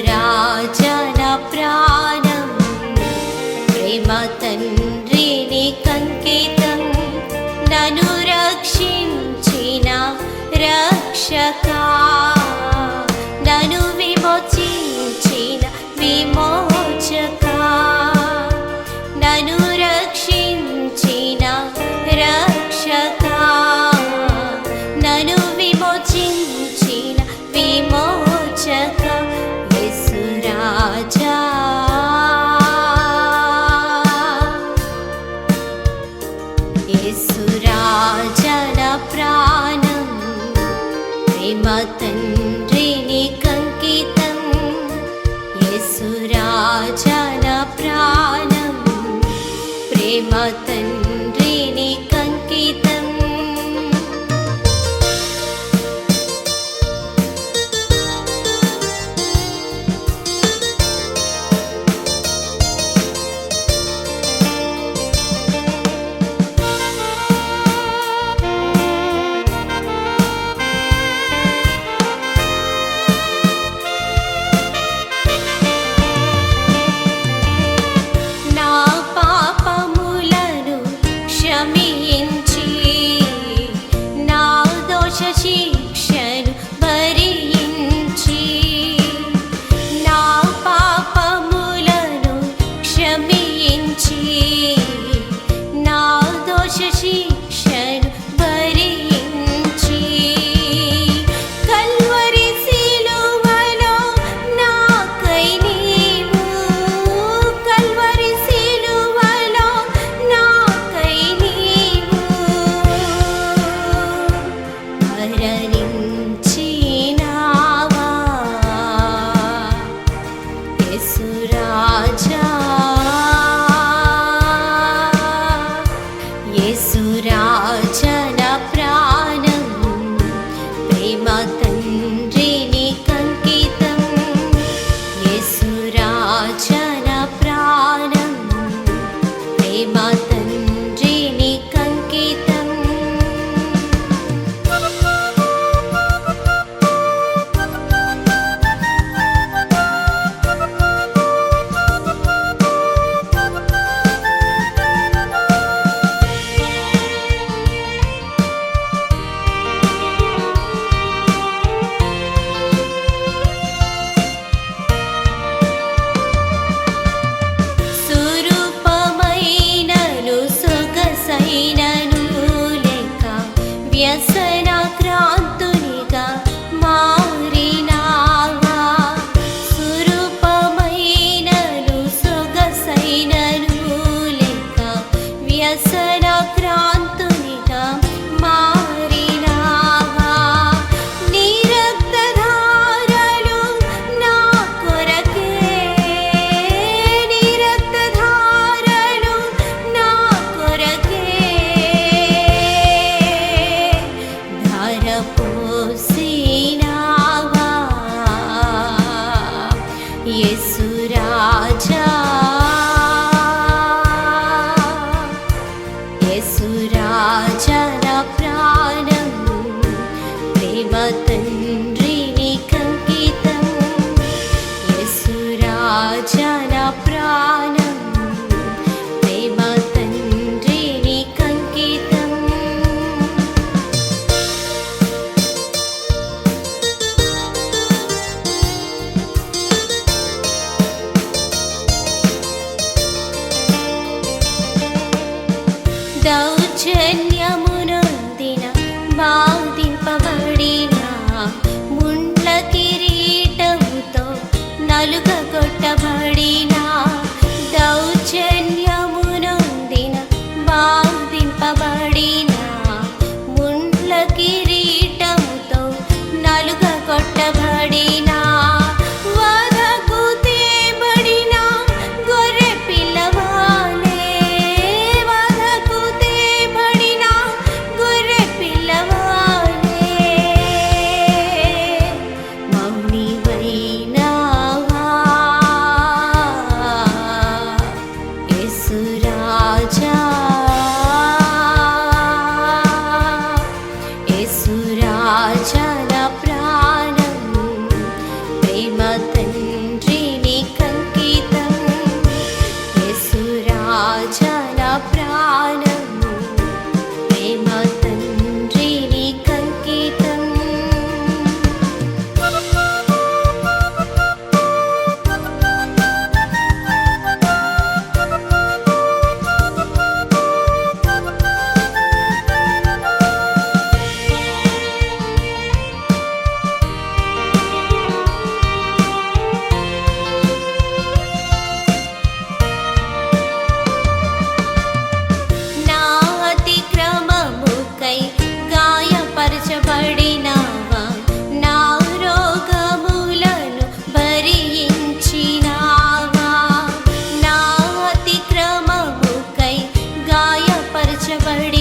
రాజన ప్రాణం ప్రేమ తండ్రిని కంకితం నను రక్షించిన రక్షకా ప్రేమ చెడగొట్టబడిన దౌర్జన్య माझला प्राण மலரவள்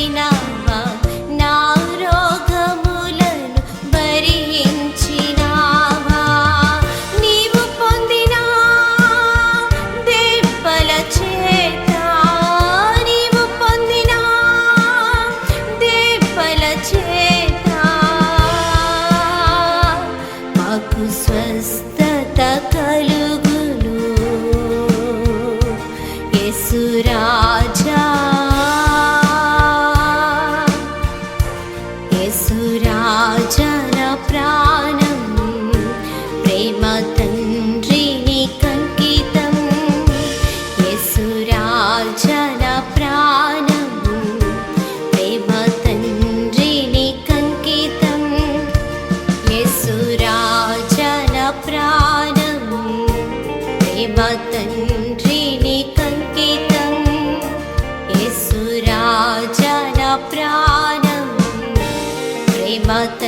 প্রাণ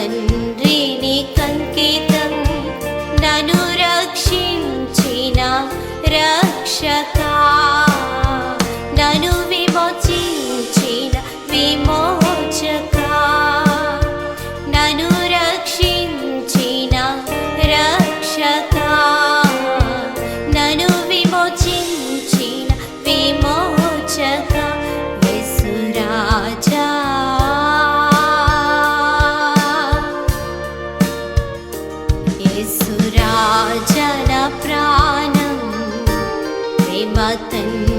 తండ్రిని కంకితం. నను రక్షించిన రక్షకా. सुराजनप्राणं सुराचनप्राण